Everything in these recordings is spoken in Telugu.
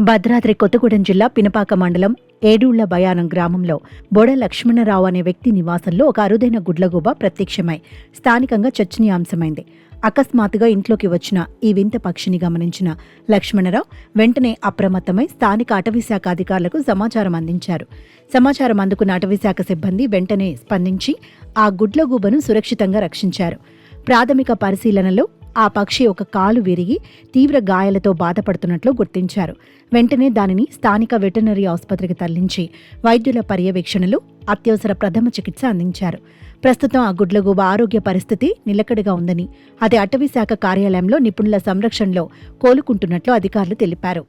భద్రాద్రి కొత్తగూడెం జిల్లా పినపాక మండలం ఏడూళ్ళ బయానం గ్రామంలో బొడ లక్ష్మణరావు అనే వ్యక్తి నివాసంలో ఒక అరుదైన గుడ్లగూబ ప్రత్యక్షమై స్థానికంగా చర్చనీయాంశమైంది. అకస్మాత్తుగా ఇంట్లోకి వచ్చిన ఈ వింత పక్షిని గమనించిన లక్ష్మణరావు వెంటనే అప్రమత్తమై స్థానిక అటవీశాఖ అధికారులకు సమాచారం అందించారు. సమాచారం అందుకున్న అటవీశాఖ సిబ్బంది వెంటనే స్పందించి ఆ గుడ్లగూబను సురక్షితంగా రక్షించారు. ప్రాథమిక పరిశీలనలో ఆ పక్షి ఒక కాలు విరిగి తీవ్ర గాయాలతో బాధపడుతున్నట్లు గుర్తించారు. వెంటనే దానిని స్థానిక వెటర్నరీ ఆసుపత్రికి తరలించి వైద్యుల పర్యవేక్షణలో అత్యవసర ప్రథమ చికిత్స అందించారు. ప్రస్తుతం ఆ గుడ్లగూబ ఆరోగ్య పరిస్థితి నిలకడగా ఉందని అది అటవీ శాఖ కార్యాలయంలో నిపుణుల సంరక్షణలో కోలుకుంటున్నట్లు అధికారులు తెలిపారు.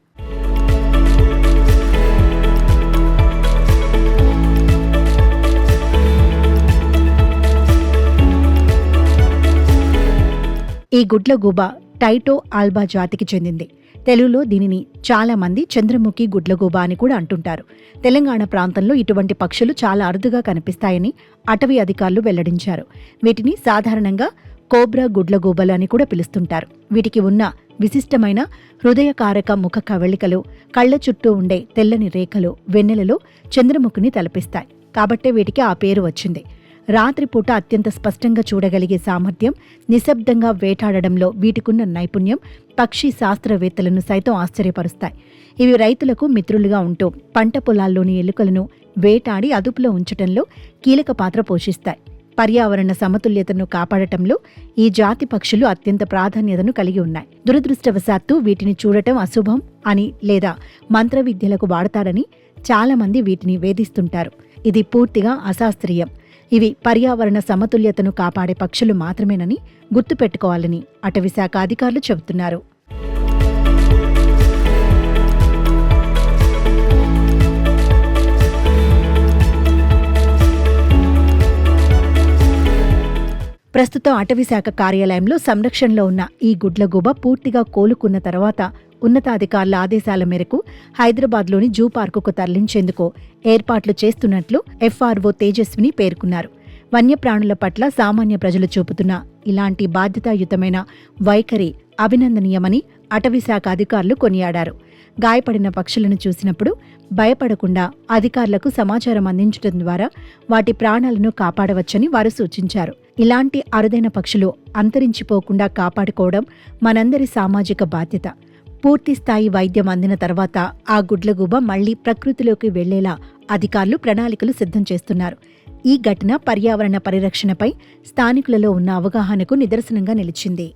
ఈ గుడ్లగూబ టైటో ఆల్బా జాతికి చెందింది. తెలుగులో దీనిని చాలామంది చంద్రముఖి గుడ్లగూబ అని కూడా అంటుంటారు. తెలంగాణ ప్రాంతంలో ఇటువంటి పక్షులు చాలా అరుదుగా కనిపిస్తాయని అటవీ అధికారులు వెల్లడించారు. వీటిని సాధారణంగా కోబ్రా గుడ్లగూబలు అని కూడా పిలుస్తుంటారు. వీటికి ఉన్న విశిష్టమైన హృదయకారక ముఖ కవళికలు కళ్ళ చుట్టూ ఉండే తెల్లని రేఖలు వెన్నెలలో చంద్రముఖిని తలపిస్తాయి. కాబట్టే వీటికి ఆ పేరు వచ్చింది. రాత్రిపూట అత్యంత స్పష్టంగా చూడగలిగే సామర్థ్యం నిశ్శబ్దంగా వేటాడడంలో వీటికున్న నైపుణ్యం పక్షి శాస్త్రవేత్తలను సైతం ఆశ్చర్యపరుస్తాయి. ఇవి రైతులకు మిత్రులుగా ఉంటూ పంట పొలాల్లోని ఎలుకలను వేటాడి అదుపులో ఉంచటంలో కీలక పాత్ర పోషిస్తాయి. పర్యావరణ సమతుల్యతను కాపాడటంలో ఈ జాతి పక్షులు అత్యంత ప్రాధాన్యతను కలిగి ఉన్నాయి. దురదృష్టవశాత్తు వీటిని చూడటం అశుభం అని లేదా మంత్ర విద్యలకు వాడతారని చాలామంది వీటిని వేధిస్తుంటారు. ఇది పూర్తిగా అశాస్త్రీయం. ఇవి పర్యావరణ సమతుల్యతను కాపాడే పక్షులు మాత్రమేనని గుర్తుపెట్టుకోవాలని అటవీశాఖ అధికారులు చెబుతున్నారు. ప్రస్తుతం అటవీశాఖ కార్యాలయంలో సంరక్షణలో ఉన్న ఈ గుడ్లగూబ పూర్తిగా కోలుకున్న తర్వాత ఉన్నతాధికారుల ఆదేశాల మేరకు హైదరాబాద్లోని జూ పార్కుకు తరలించేందుకు ఏర్పాట్లు చేస్తున్నట్లు ఎఫ్ఆర్ఓ తేజస్విని పేర్కొన్నారు. వన్యప్రాణుల పట్ల సామాన్య ప్రజలు చూపుతున్న ఇలాంటి బాధ్యతాయుతమైన వైఖరి అభినందనీయమని అటవీశాఖ అధికారులు కొనియాడారు. గాయపడిన పక్షులను చూసినప్పుడు భయపడకుండా అధికారులకు సమాచారం అందించడం ద్వారా వాటి ప్రాణాలను కాపాడవచ్చని వారు సూచించారు. ఇలాంటి అరుదైన పక్షులు అంతరించిపోకుండా కాపాడుకోవడం మనందరి సామాజిక బాధ్యత. పూర్తి స్థాయి వైద్యం అందిన తర్వాత ఆ గుడ్లగూబ మళ్ళీ ప్రకృతిలోకి వెళ్ళేలా అధికారులు ప్రణాళికలు సిద్ధం చేస్తున్నారు. ఈ ఘటన పర్యావరణ పరిరక్షణపై స్థానికులలో ఉన్న అవగాహనకు నిదర్శనంగా నిలిచింది.